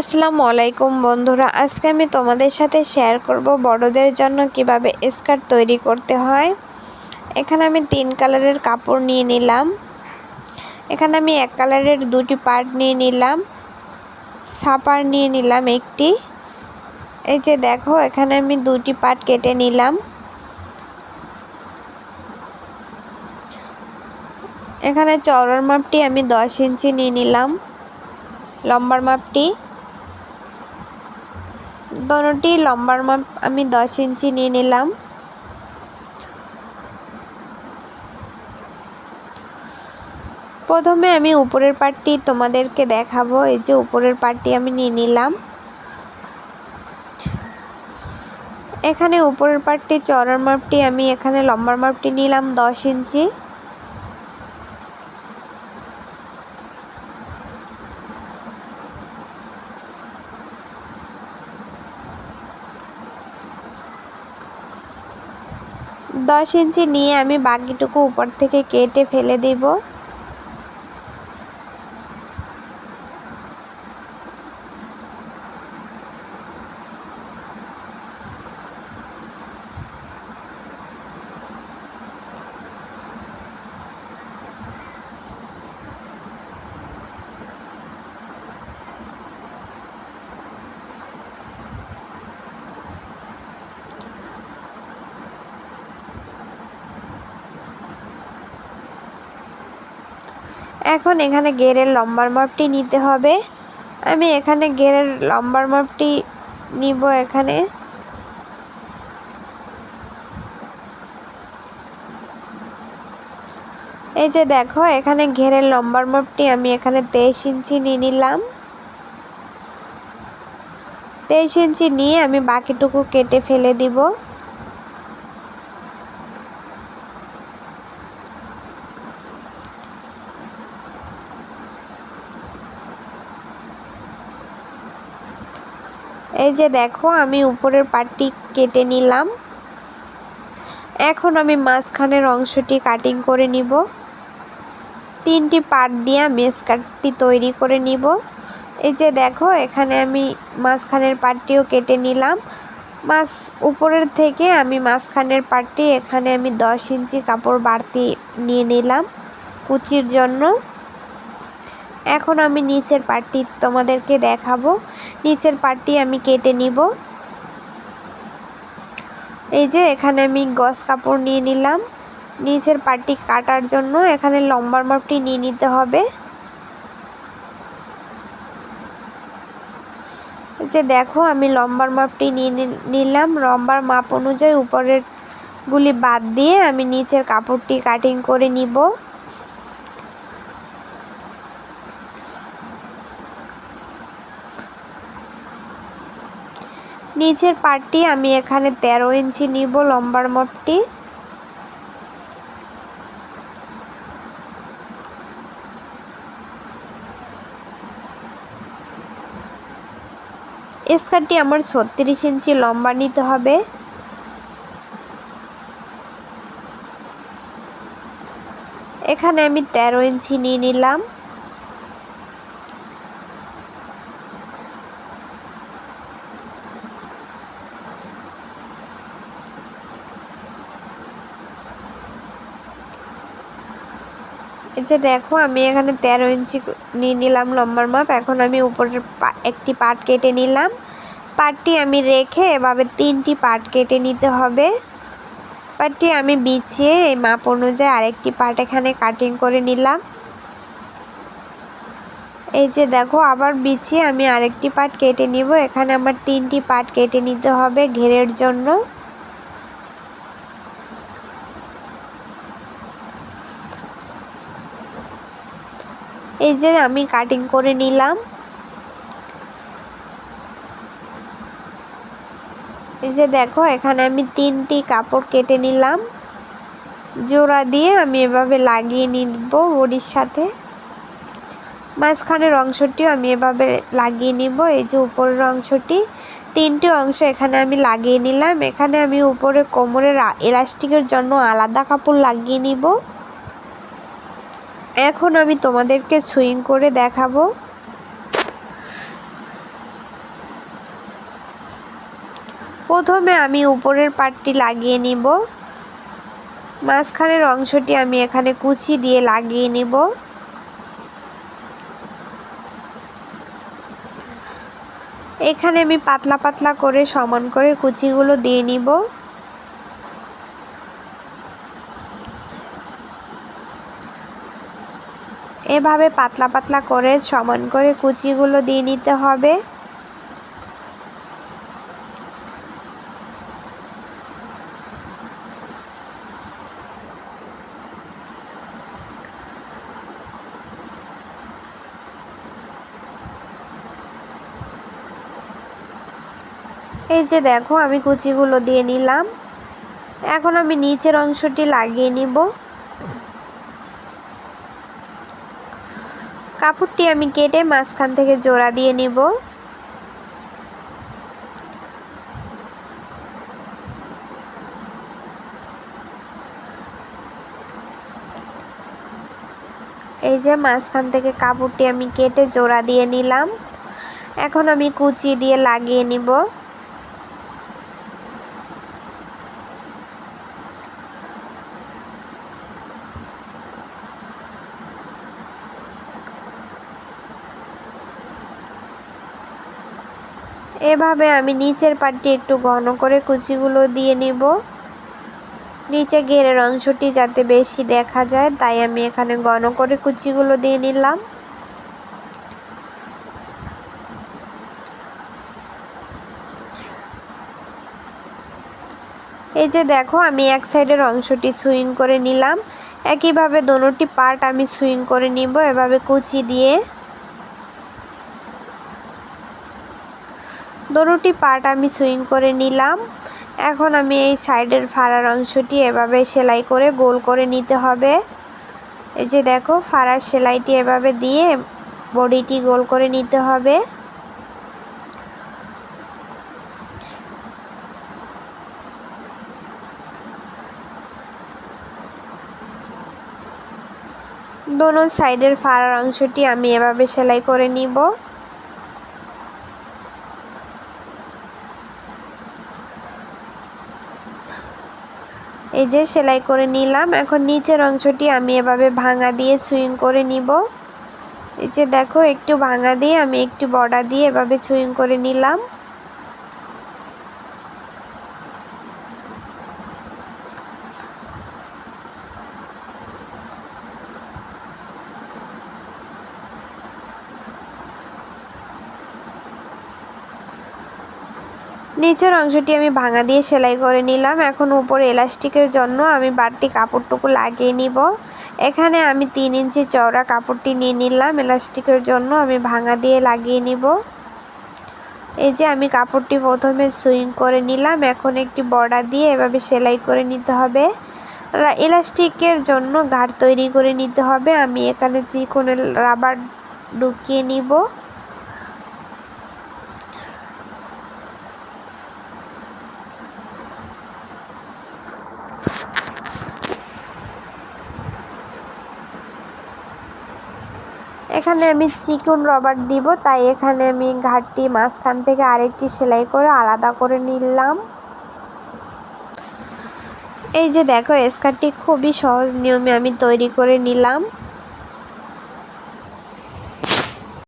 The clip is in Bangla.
আসসালামু আলাইকুম বন্ধুরা, আজকে আমি তোমাদের সাথে শেয়ার করব বড়দের জন্য কীভাবে স্কার্ট তৈরি করতে হয়। এখানে আমি তিন কালারের কাপড় নিয়ে নিলাম। এখানে আমি এক কালারের দুটি পার্ট নিয়ে নিলাম। সাপার নিয়ে নিলাম একটি। এই যে দেখো, এখানে আমি দুটি পার্ট কেটে নিলাম। এখানে চওড়ার মাপটি আমি দশ ইঞ্চি নিয়ে নিলাম। লম্বার মাপটি দোনোটি লম্বার মাপ আমি দশ ইঞ্চি নিয়ে নিলাম। প্রথমে আমি উপরের পাটটি তোমাদেরকে দেখাবো, এই যে উপরের পাটটি আমি নিয়ে নিলাম। এখানে উপরের পাটটি চড়ার মাপটি আমি এখানে লম্বার মাপটি নিলাম দশ ইঞ্চি। দশ ইঞ্চি নিয়ে আমি বাকিটুকু উপর থেকে কেটে ফেলে দেব। এখন এখানে গেরের লম্বার মাপটি নিতে হবে। আমি এখানে গেরের লম্বার মাপটি নিব এখানে। এই যে দেখো, এখানে ঘেরের লম্বার মাপটি আমি এখানে তেইশ ইঞ্চি নিয়ে নিলাম। তেইশ ইঞ্চি নিয়ে আমি বাকিটুকু কেটে ফেলে দিব। এই যে দেখো, আমি উপরের পাটটি কেটে নিলাম। এখন আমি মাঝখানের অংশটি কাটিং করে নিব। তিনটি পাট দিয়ে আমি স্কার্টটি তৈরি করে নিব। এই যে দেখো, এখানে আমি মাঝখানের পাটটিও কেটে নিলাম। মাছ উপরের থেকে আমি মাঝখানের পাটটি, এখানে আমি দশ ইঞ্চি কাপড় বাড়তি নিয়ে নিলাম কুচির জন্য। এখন আমি নিচের পাটটি তোমাদেরকে দেখাবো। নিচের পাটটি আমি কেটে নিব। এই যে এখানে আমি গস কাপড় নিয়ে নিলাম। নিচের পাটটি কাটার জন্য এখানে লম্বার মাপটি নিয়ে নিতে হবে। যে দেখো, আমি লম্বার মাপটি নিয়ে নিলাম। লম্বার মাপ অনুযায়ী উপরের গুলি বাদ দিয়ে আমি নিচের কাপড়টি কাটিং করে নিব। নিচের পার্টটি আমি এখানে তেরো ইঞ্চি নিব, লম্বার মাপটি স্কার্টটি আমার ছত্রিশ ইঞ্চি লম্বা নিতে হবে। এখানে আমি তেরো ইঞ্চি নিয়ে নিলাম। যে দেখো, আমি এখানে তেরো ইঞ্চি নিয়ে নিলাম লম্বার মাপ। এখন আমি উপরের একটি পাট কেটে নিলাম। পাটটি আমি রেখে এভাবে তিনটি পাট কেটে নিতে হবে। পাটটি আমি বিছিয়ে এই মাপ অনুযায়ী আরেকটি পাট এখানে কাটিং করে নিলাম। এই যে দেখো, আবার বিছিয়ে আমি আরেকটি পাট কেটে নিব। এখানে আমার তিনটি পাট কেটে নিতে হবে ঘেরের জন্য। এই যে আমি কাটিং করে নিলাম। এই যে দেখো, এখানে আমি তিনটি কাপড় কেটে নিলাম। জোড়া দিয়ে আমি এভাবে লাগিয়ে নিব বড়ির সাথে। মাঝখানের অংশটিও আমি এভাবে লাগিয়ে নিব, এই যে উপরের অংশটি। তিনটি অংশ এখানে আমি লাগিয়ে নিলাম। এখানে আমি উপরে কোমরের এলাস্টিকের জন্য আলাদা কাপড় লাগিয়ে নিব। এখন আমি তোমাদেরকে সুইং করে দেখাবো। প্রথমে আমি উপরের পাটটি লাগিয়ে নিব। মাঝখানের অংশটি আমি এখানে কুচি দিয়ে লাগিয়ে নিব। এখানে আমি পাতলা পাতলা করে সমান করে কুচিগুলো দিয়ে নিব। এভাবে পাতলা পাতলা করে সমান করে কুচিগুলো দিয়ে নিতে হবে। এই যে দেখো, আমি কুচিগুলো দিয়ে নিলাম। এখন আমি নিচের অংশটি লাগিয়ে নিব। কাপড়টি আমি কেটে মাঝখান থেকে জোড়া দিয়ে নিব। এই যে মাঝখান থেকে কাপড়টি আমি কেটে জোড়া দিয়ে নিলাম। এখন আমি কুচি দিয়ে লাগিয়ে নিব। এভাবে আমি নিচের পাটটি একটু ঘন করে কুচিগুলো দিয়ে নিব। নিচে গেরের অংশটি যাতে বেশি দেখা যায়, তাই আমি এখানে ঘন করে কুচিগুলো দিয়ে নিলাম। এই যে দেখো, আমি এক সাইডের অংশটি সুইং করে নিলাম। একইভাবে দোনোটি পার্ট আমি সুইং করে নিব, এভাবে কুচি দিয়ে। দোনোটি পার্ট আমি সুইং করে নিলাম। এখন আমি এই সাইডের ফাড়ার অংশটি এভাবে সেলাই করে গোল করে নিতে হবে। এই যে দেখো, ফাড়ার সেলাইটি এভাবে দিয়ে বডিটি গোল করে নিতে হবে। দোনো সাইডের ফাড়ার অংশটি আমি এভাবে সেলাই করে নিব। এই যে সেলাই করে নিলাম। এখন নিচের অংশটি আমি এভাবে ভাঙা দিয়ে সুইং করে নিব। এই যে দেখো, একটু ভাঙা দিয়ে আমি একটু বর্ডার দিয়ে এভাবে সুইং করে নিলাম। নিচের অংশটি আমি ভাঙা দিয়ে সেলাই করে নিলাম। এখন উপরে এলাস্টিকের জন্য আমি বাড়তি কাপড়টুকু লাগিয়ে নিব। এখানে আমি তিন ইঞ্চি চওড়া কাপড়টি নিয়ে নিলাম। এলাস্টিকের জন্য আমি ভাঙা দিয়ে লাগিয়ে নিব। এই যে আমি কাপড়টি প্রথমে সুইং করে নিলাম। এখন একটি বর্ডার দিয়ে এভাবে সেলাই করে নিতে হবে। এলাস্টিকের জন্য গাঢ় তৈরি করে নিতে হবে। আমি এখানে চিকন রাবার ঢুকিয়ে নিব। এখানে আমি চিকন রবার দিব, তাই এখানে আমি ঘাটটি মাঝখান থেকে আরেকটি সেলাই করে আলাদা করে নিলাম। এই যে দেখো, স্কার্টটি খুবই সহজ নিয়মে আমি তৈরি করে নিলাম।